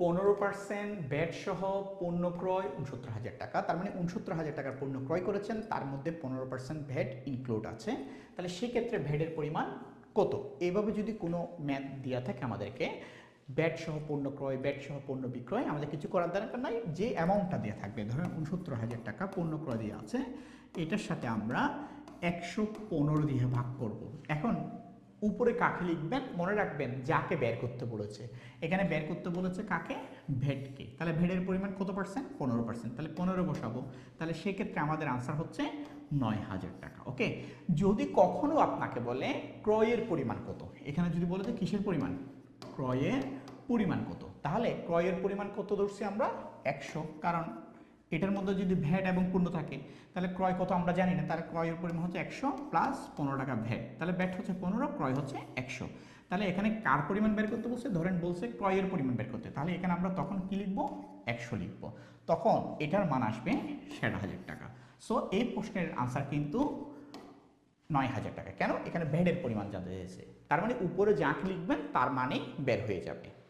পনেরো percent bat সহ পণ্য ক্রয় উনসত্তর হাজার টাকা। তার মানে উনসত্তর হাজার টাকার পণ্য ক্রয় করেছেন, তার মধ্যে পনেরো পার্সেন্ট ভ্যাট ইনক্লুড আছে। তাহলে সেক্ষেত্রে ভ্যাটের পরিমাণ কত? এইভাবে যদি কোনো ম্যাথ দেওয়া থাকে আমাদেরকে, ব্যাট সহ পণ্য ক্রয়, ব্যাট সহ পণ্য বিক্রয়, আমাদের কিছু করার দরকার নাই, যে অ্যামাউন্টটা দেওয়া থাকবে, ধরেন উনসত্তর হাজার টাকা পণ্য ক্রয় দেওয়া আছে, এটার সাথে আমরা একশো পনেরো দিয়ে ভাগ করব। এখন উপরে কাকে লিখবেন? মনে রাখবেন যাকে বের করতে বলেছে। এখানে বের করতে বলেছে কাকে? ভেটকে। তাহলে ভেটের পরিমাণ কত পার্সেন্ট পনেরো পার্সেন্ট তাহলে পনেরো বসাবো। তাহলে সেক্ষেত্রে আমাদের আনসার হচ্ছে নয় হাজার টাকা ওকে যদি কখনো আপনাকে বলে ক্রয়ের পরিমাণ কত? এখানে যদি বলে যে কিসের পরিমাণ? ক্রয়ের পরিমাণ কত? তাহলে ক্রয়ের পরিমাণ কত ধরছি আমরা? একশো। কারণ এটার মধ্যে যদি ভ্যাট এবং পণ্য থাকে, তাহলে ক্রয় কত আমরা জানি না তাহলে ক্রয়ের পরিমাণ হচ্ছে একশো প্লাস পনেরো টাকা ভ্যাট। তাহলে ভ্যাট হচ্ছে পনেরো, ক্রয় হচ্ছে একশো। তাহলে এখানে কার পরিমাণ বের করতে বলছে? ধরেন বলছে ক্রয়ের পরিমাণ বের করতে। তাহলে এখানে আমরা তখন কি লিখব? একশো লিখব। তখন এটার মান আসবে ষাট হাজার টাকা। সো এই প্রশ্নের আনসার কিন্তু নয় হাজার টাকা। কেন? এখানে ভ্যাটের পরিমাণ জানতে চেয়েছে তার মানে উপরে যাকে লিখবেন, তার মানেই বের হয়ে যাবে।